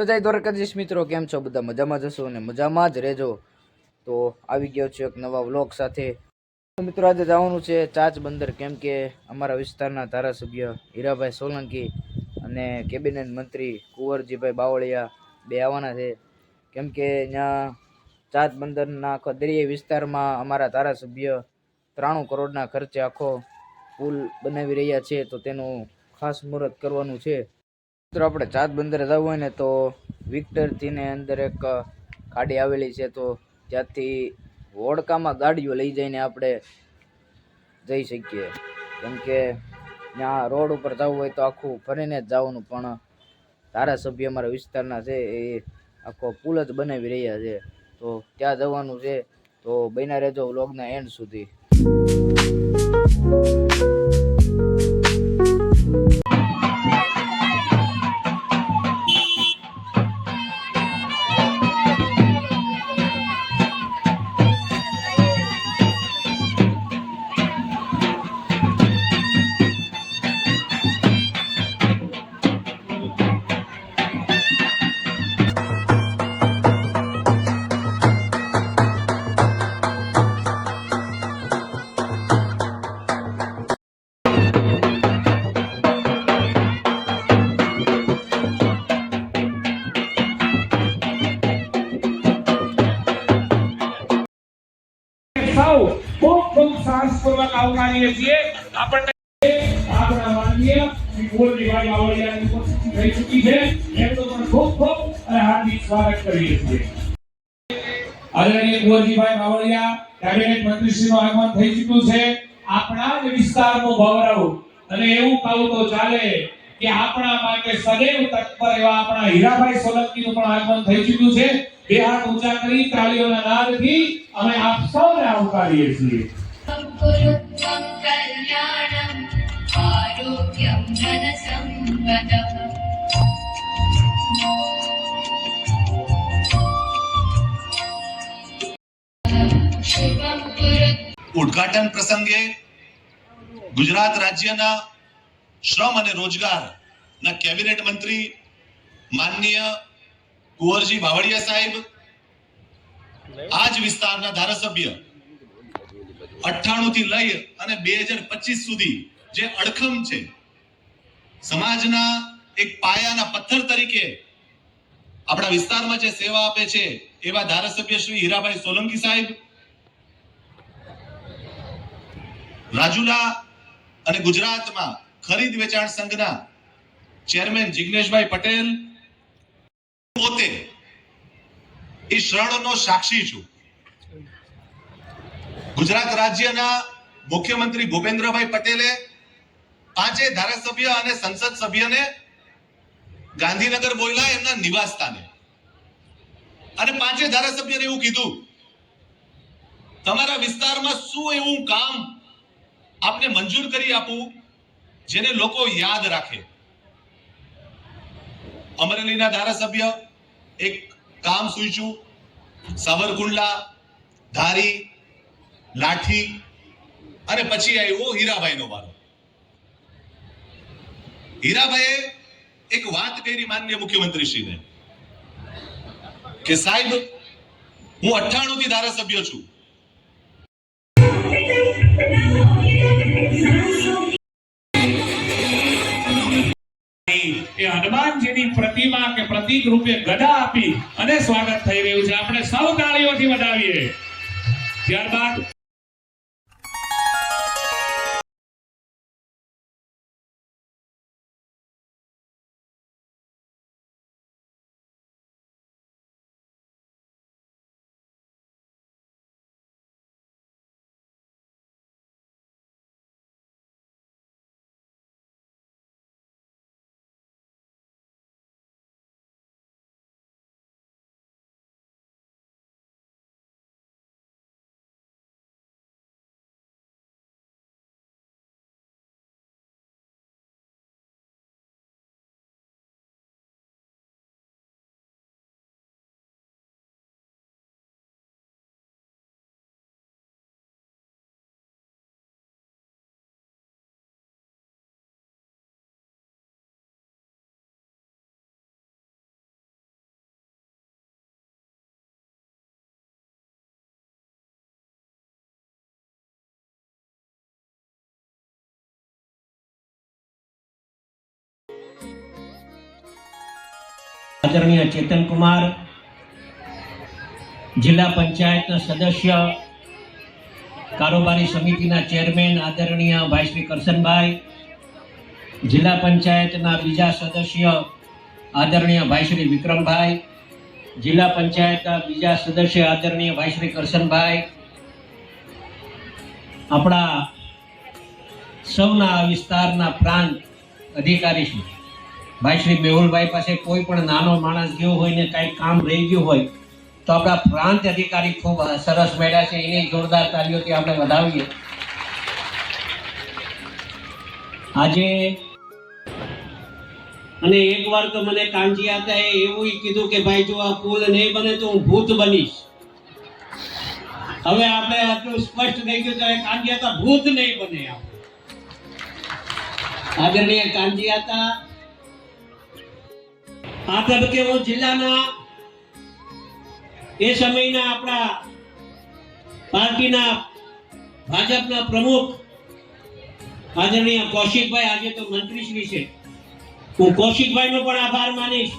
તો જય દ્વારકાધીશ મિત્રો, કેમ છો બધા? મજામાં જશો અને મજામાં જ રહેજો. તો આવી ગયો છું એક નવા વ્લોગ સાથે. મિત્રો, આજે જવાનું છે ચાચ બંદર, કેમ કે અમારા વિસ્તારના ધારાસભ્ય હીરાભાઈ સોલંકી અને કેબિનેટ મંત્રી કુંવરજીભાઈ બાવળિયા બે આવવાના છે. કેમ કે ત્યાં ચાચ બંદરના આખો વિસ્તારમાં અમારા ધારાસભ્ય ત્રાણું કરોડના ખર્ચે આખો પુલ બનાવી રહ્યા છે, તો તેનું ખાસ મુહૂર્ત કરવાનું છે. મિત્રો, આપણે ચાંદ બંદરે જવું હોય ને તો વિક્ટરથીને અંદર એક ગાડી આવેલી છે, તો ત્યાંથી વોડકામાં ગાડીઓ લઈ જઈને આપણે જઈ શકીએ. કેમ કે ત્યાં રોડ ઉપર જવું હોય તો આખું ફરીને જ જવાનું, પણ ધારાસભ્ય અમારા વિસ્તારના છે એ આખો પુલ જ બનાવી રહ્યા છે. તો ત્યાં જવાનું છે, તો બન્યા રહેજો વ્લોગના એન્ડ સુધી. આનંદથી સ્વાગત કરીએ છીએ. આદરણીય કુંવરજીભાઈ બાવળિયા, કેબિનેટ મંત્રીશ્રીનું આગમન થઈ ચૂક્યું છે. આપણા જ વિસ્તારનો ગૌરવ અને એવું કહું તો ચાલે કે આપણા માટે સદૈવ તત્પર એવા આપણા હીરાભાઈ સોલંકીનું પણ આગમન થઈ ચુક્યું છે. બે હાથ ઊંચા કરી તાળીઓના નાદથી અમે આપ સૌને આવકારીએ છીએ. કલ્યાણમ આરોગ્યમ ધન સંપદમ ઉદ્ઘાટન પ્રસંગે ગુજરાત રાજ્યના શ્રમ અને રોજગારના કેબિનેટ મંત્રી માનનીય કુંવરજી બાવળિયા સાહેબ આ જ વિસ્તારના ધારાસભ્ય અઠ્ઠાણું થી લઈ અને બે હજાર પચીસ સુધી જે અડખમ છે, સમાજના એક પાયાના પથ્થર તરીકે આપણા વિસ્તારમાં જે સેવા આપે છે એવા ધારાસભ્ય શ્રી હીરાભાઈ સોલંકી સાહેબ રાજુલા અને ગુજરાતમાં ખરીદ વેચાણ સંઘના ચેરમેન જિગ્નેશભાઈ પટેલ પોતે એ શરણનો સાક્ષી છું. ગુજરાત રાજ્યના મુખ્યમંત્રી ભૂપેન્દ્રભાઈ પટેલે પાંચે ધારાસભ્ય અને સંસદ સભ્યને ગાંધીનગર બોયલા એમના નિવાસ સ્થાને અને પાંચે ધારાસભ્યને એવું કીધું, તમારા વિસ્તારમાં શું એવું કામ આપને મંજૂર કરી આપું, જેને લોકો યાદ રાખે. અમરેલીના ધારાસભ્ય એક કામ સૂચ્યું. સાવરકુંડલા, ધારી, લાઠી અને પછી આવ્યો હીરાભાઈનો વારો. હીરાભાઈએ એક વાત કરી માન્ય મુખ્યમંત્રીશ્રીને કે સાહેબ, હું અઠ્ઠાણું થી ધારાસભ્ય છું. હનુમાનજીની પ્રતિમા કે પ્રતીક રૂપે ગદા આપી અને સ્વાગત થઈ રહ્યું છે. આપણે સૌ તાળીઓથી વધાવીએ. ત્યારબાદ આદરણીય ચેતન કુમાર, જિલ્લા પંચાયતના સદસ્ય, કારોબારી સમિતિના ચેરમેન, આદરણીય ભાઈ શ્રી કરશનભાઈ, જિલ્લા પંચાયતના બીજા સદસ્ય, આદરણીય ભાઈ શ્રી વિક્રમભાઈ, જિલ્લા પંચાયતના બીજા સદસ્ય, આદરણીય ભાઈ શ્રી કરશનભાઈ, આપણા સૌના વિસ્તારના પ્રાંત અધિકારી શ્રી ભાઈ, શ્રી મેહુલભાઈ પાસે કોઈ પણ નાનો માણસ ગયો હોય ને કાંઈ કામ રહી ગયું હોય, તો આપણા પ્રાંત અધિકારી ખૂબ સરસ મળ્યા છે. એને જોરદાર તાલીઓથી આપણે વધાવીએ. આજે અને એકવાર તો મને કાંજી હતા એવું કીધું કે, ભાઈ, જો આ પુલ નહીં બને તો હું ભૂત બનીશ. હવે આપણે આટલું સ્પષ્ટ થઈ ગયું તો કાંજી હતા ભૂત નહીં બને. આદરણીય કાંજી આતા આ તબક્કે હું જિલ્લાના એ સમયના આપણા પાર્ટીના ભાજપના પ્રમુખ આદરણીય કૌશિકભાઈ, આજે તો મંત્રીશ્રી છે. હું કૌશિકભાઈનો પણ આભાર માનીશ.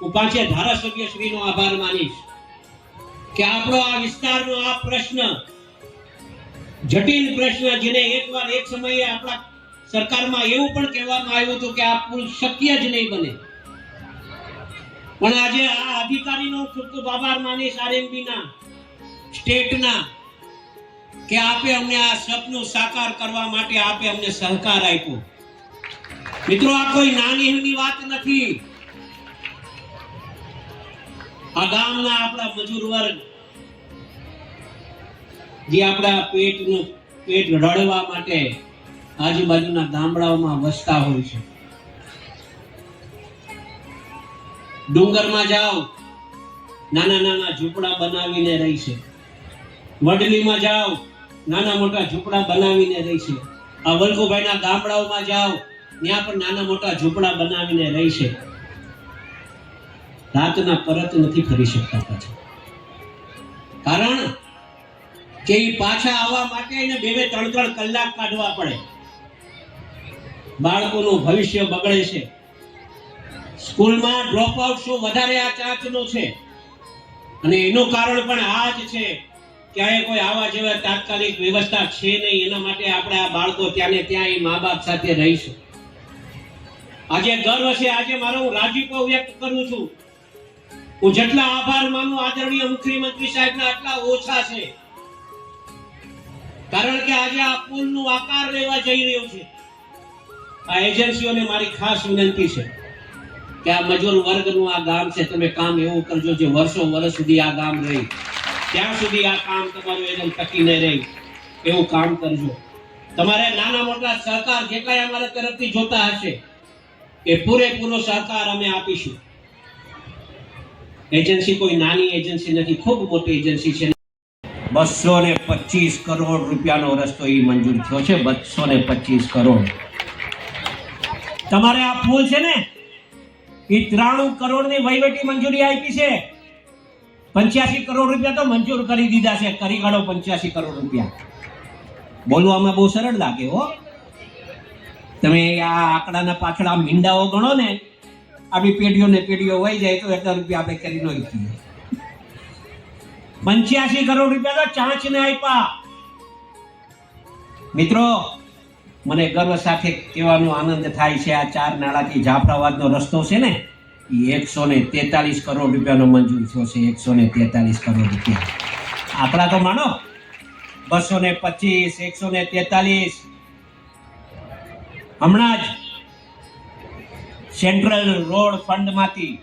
હું પાંચે ધારાસભ્ય શ્રીનો આભાર માનીશ કે આપણો આ વિસ્તારનો આ પ્રશ્ન, જટિલ પ્રશ્ન જેને એકવાર એક સમયે આપણા સરકારમાં એવું પણ કહેવામાં આવ્યું હતું કે આ પુલ શક્ય જ નહીં બને. પણ આજે આ અધિકારીનો ખૂબ ખૂબ આભાર માનીશ આરએમબી ના સ્ટેટના, કે આપે અમને આ સપનું સાકાર કરવા માટે આપે અમને સહકાર આપ્યો. મિત્રો, આ કોઈ નાની એની વાત નથી. આ ગામના આપણા મજૂર વર્ગ જે આપણા પેટનું, પેટ રડવા માટે આજુબાજુના ગામડાઓમાં વસતા હોય છે. ડુંગરમાં જાઓ. નાના નાના ઝૂંપડા બનાવીને રહી છે. વડલીમાં જાઓ. નાના મોટા ઝૂંપડા બનાવીને રહી છે. આ વલ્કુભાઈના ગામડાઓમાં જાઓ. ત્યાં પણ નાના મોટા ઝૂંપડા બનાવીને રહી છે. રાતના પરત નથી ફરી શકતા પાછા. કારણ કે એ પાછા આવવા માટે એને બે બે, ત્રણ ત્રણ કલાક કાઢવા પડે. બાળકોનું ભવિષ્ય બગડે છે. સ્કૂલમાં ડ્રોપ આઉટ શું વધારે આ ચાંચનો છે. અને એનું કારણ પણ આ જ છે, ક્યાંય કોઈ આવા જેવા તાત્કાલિક વ્યવસ્થા છે નહીં. એના માટે આપણે આ બાળકો ત્યાં ને ત્યાં એ મા બાપ સાથે રહીશું. આજે ગર્વ છે આજે મારો હું રાજીપો વ્યક્ત કરું છું. હું જેટલા આભાર માનું આદરણીય મુખ્યમંત્રી સાહેબના આટલા ઓછા છે. કારણ કે આજે આ પુલનું આકાર લેવા જઈ રહ્યું છે. આ એજન્સીઓને મારી ખાસ વિનંતી છે. કે આ મજૂર વર્ગનું આ ગામ છે, તમે કામ એવું કરજો જે વર્ષો વર્ષ સુધી આ ગામ રહી. ત્યાં સુધી આ કામ તમારું એકદમ ટકીને રહે, એવું કામ કરજો. તમારે નાના મોટા સહકાર જેટલાય અમારા તરફથી જોતા હશે, એ પૂરેપૂરો સહકાર અમે આપીશું. એજન્સી કોઈ નાની એજન્સી નથી, ખૂબ મોટી એજન્સી છે. બસો ને પચીસ કરોડ રૂપિયાનો રસ્તો એ મંજૂર થયો છે, બસો ને પચીસ કરોડ. તમારે આ ફૂલ છે ને એ ત્રાણું કરોડની વહીવટી મંજૂરી આપી છે. પંચ્યાસી કરોડ રૂપિયા તો મંજૂર કરી દીધા છે. કરી કાઢો પંચ્યાસી કરોડ રૂપિયા. બોલવામાં બહુ સરળ લાગે હો. તમે આ આંકડાના પાછળ આ મીંડાઓ ગણો ને, આપણી પેઢીઓ ને પેઢીઓ વહી જાય તો એટલા રૂપિયા આપણે કરી નો પંચ્યાસી કરોડ રૂપિયા તો ચાંચને આપ્યા. મિત્રો મને ગર્વ સાથે કહેવાનો આનંદ થાય છે, આ ચાર નાળાથી જાફરાબાદનો રસ્તો છે ને, એ એકસો ને તેતાલીસ કરોડ રૂપિયાનો મંજૂર થયો છે એકસો ને તેતાલીસ કરોડ રૂપિયા. આપણા તો માનો, બસો ને પચીસ, એકસો ને તેતાલીસ. હમણાં જ સેન્ટ્રલ રોડ ફંડમાંથી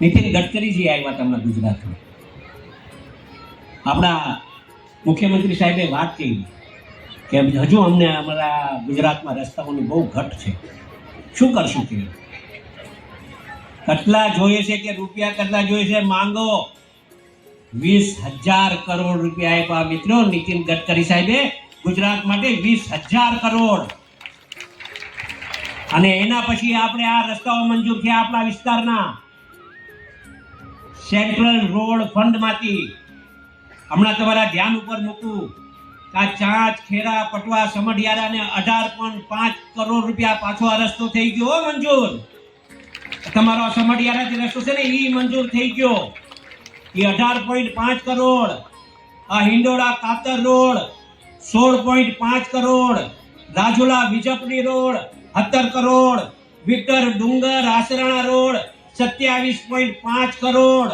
નીતિન ગડકરીજી આવ્યા તમને ગુજરાતમાં. આપણા મુખ્યમંત્રી સાહેબે વાત કરી. કે હજુ અમને અમારા ગુજરાતમાં રસ્તાઓની બહુ ઘટ છે. શું કરશું કે કેટલા જોઈએ છે કે રૂપિયા કેટલા જોઈએ છે? માંગો. વીસ હજાર કરોડ રૂપિયા આપ્યા મિત્રો નીતિન ગડકરી સાહેબે. ગુજરાત માટે વીસ હજાર કરોડ. અને એના પછી આપણે આ રસ્તાઓ મંજૂર થયા આપણા વિસ્તારના. સેન્ટ્રલ રોડ ફંડમાંથી. હમણાં તમારા ધ્યાન ઉપર મૂકું. આ ચાંચ ખેરા, પટવા, સમઢિયારા ને અઢાર પોઈન્ટ પાંચ કરોડ રૂપિયા પાછો આ રસ્તો થઈ ગયો મંજૂર. તમારો સમઢિયારા જે રસ્તો છે ને એ મંજૂર થઈ ગયો. એ અઢાર પોઈન્ટ પાંચ કરોડ, આ હિંડોળા કાતર રોડ, સોળ પોઈન્ટ પાંચ કરોડ, રાજુલા વિજપની રોડ, સત્તર કરોડ, વિક્ટર ડુંગર આસરાણા રોડ, સત્યાવીસ પોઈન્ટ પાંચ કરોડ.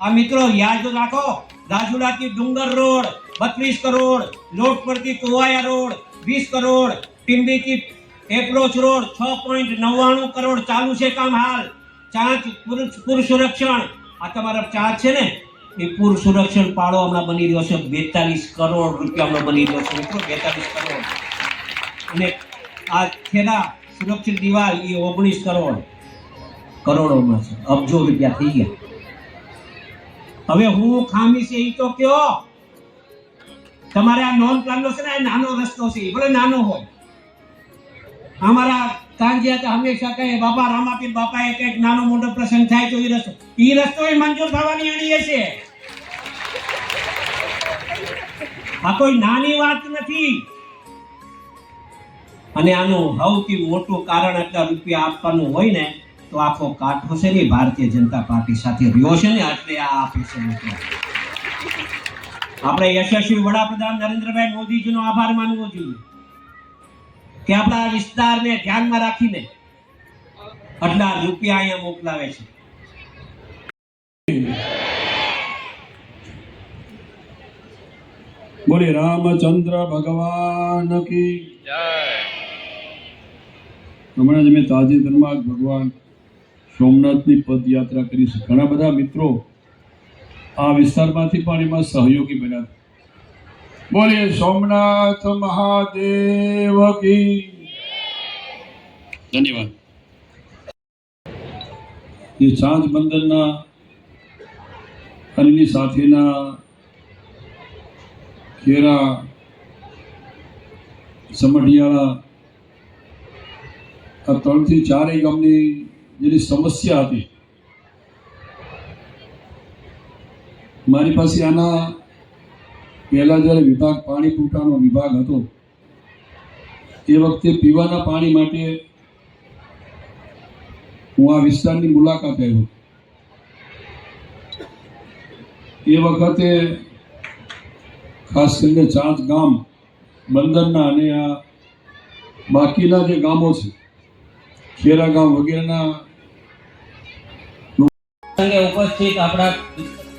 આ મિત્રો યાદ રાખો, રાજુલાથી ડુંગર રોડ બત્રીસ કરોડ લોટ પરથી કોવાયા રોડ, વીસ કરોડ, ટીંબીથી એપ્રોચ રોડ, છ પોઈન્ટ નવ્વાણું કરોડ ચાલુ છે કામ હાલ. ચાંચ પૂર સુરક્ષણ આ તમારા ચાંચ છે ને? એ પૂર સુરક્ષણ પાળો હમણાં બની રહ્યો છે. બેતાલીસ કરોડ રૂપિયા હમણાં બની રહ્યો છે મિત્રો. બેતાલીસ કરોડ. અને આ ખેડા સુરક્ષિત દિવાલ એ ઓગણીસ કરોડ. કરોડોમાં છે. અબજો રૂપિયા થઈ ગયા. હવે હું ખામી છે એ તો કયો. તમારે આ નોન પ્લાનનો છે ને એ નાનો રસ્તો છે. ભલે નાનો હોય. અમારા કાંજિયા હંમેશા કહે, બાપા, રામાપીર બાપાએ કંઈક નાનો મોટો પ્રસંગ થાય તો એ રસ્તો. એ રસ્તો એ મંજૂર થવાની અણીએ છે. આ કોઈ નાની વાત નથી. અને આનું સૌથી મોટું કારણ અત્યારે રૂપિયા આપવાનું હોય ને, તો આખો કાઠો છે ને ભારતીય જનતા પાર્ટી સાથે રહ્યો છે ને, એટલે આ આપે છે. આપણે યશસ્વી વડાપ્રધાન નરેન્દ્રભાઈ મોદીજીનો આભાર માનવો જોઈએ કે આપણા વિસ્તારને ધ્યાનમાં રાખીને આટલા રૂપિયા અહીંયા મોકલાવે છે. બોલે રામચંદ્ર ભગવાન કી હમણાં જ મેં તાજેતરમાં ભગવાન સોમનાથની પદયાત્રા કરી છે. ઘણા બધા મિત્રો આ વિસ્તારમાંથી પણ એમાં સહયોગી બન્યા. બોલીએ, સોમનાથ મહાદેવ કી ધન્યવાદ. એ સાંજ બંદરના અને સાથેના ખેરા સમઢિયાળા આ ત્રણથી ચારેય ગામની જેની સમસ્યા હતી મારી પાસે આના પહેલા જ્યારે વિભાગ પાણી પુરવઠાનો વિભાગ હતો, એ વખતે પીવાના પાણી માટે હું આ વિસ્તારની મુલાકાત આવ્યો. એ વખતે ખાસ કરીને ચાંચ ગામ, બંદરના અને આ બાકીના જે ગામો છે, ખેરા ગામ વગેરેના ઉપસ્થિત આપણા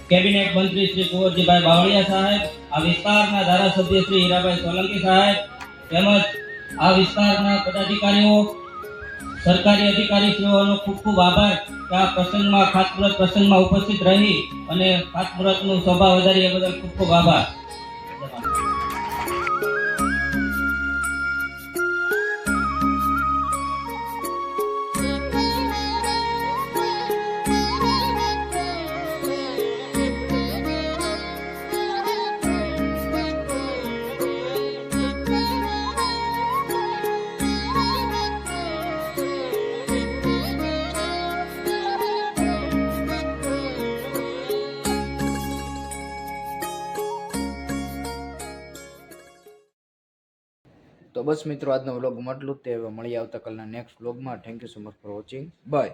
કેબિનેટ મંત્રી શ્રી કુંવરજીભાઈ બાવળિયા સાહેબ, આ વિસ્તારના ધારાસભ્ય શ્રી હીરાભાઈ સોલંકી સાહેબ, તેમજ આ વિસ્તારના પદાધિકારીઓ, સરકારી અધિકારીશ્રીઓનો ખૂબ ખૂબ આભાર કે આ પ્રસંગમાં ખાતમુહૂર્ત પ્રસંગમાં ઉપસ્થિત રહી અને ખાતમુહૂર્તનું શોભા વધારી એ બદલ ખૂબ ખૂબ આભાર. બસ મિત્રો, આજનો વ્લોગ મટલું તે મળીએ આવતા કાલના નેક્સ્ટ વ્લોગમાં thank you so much for watching bye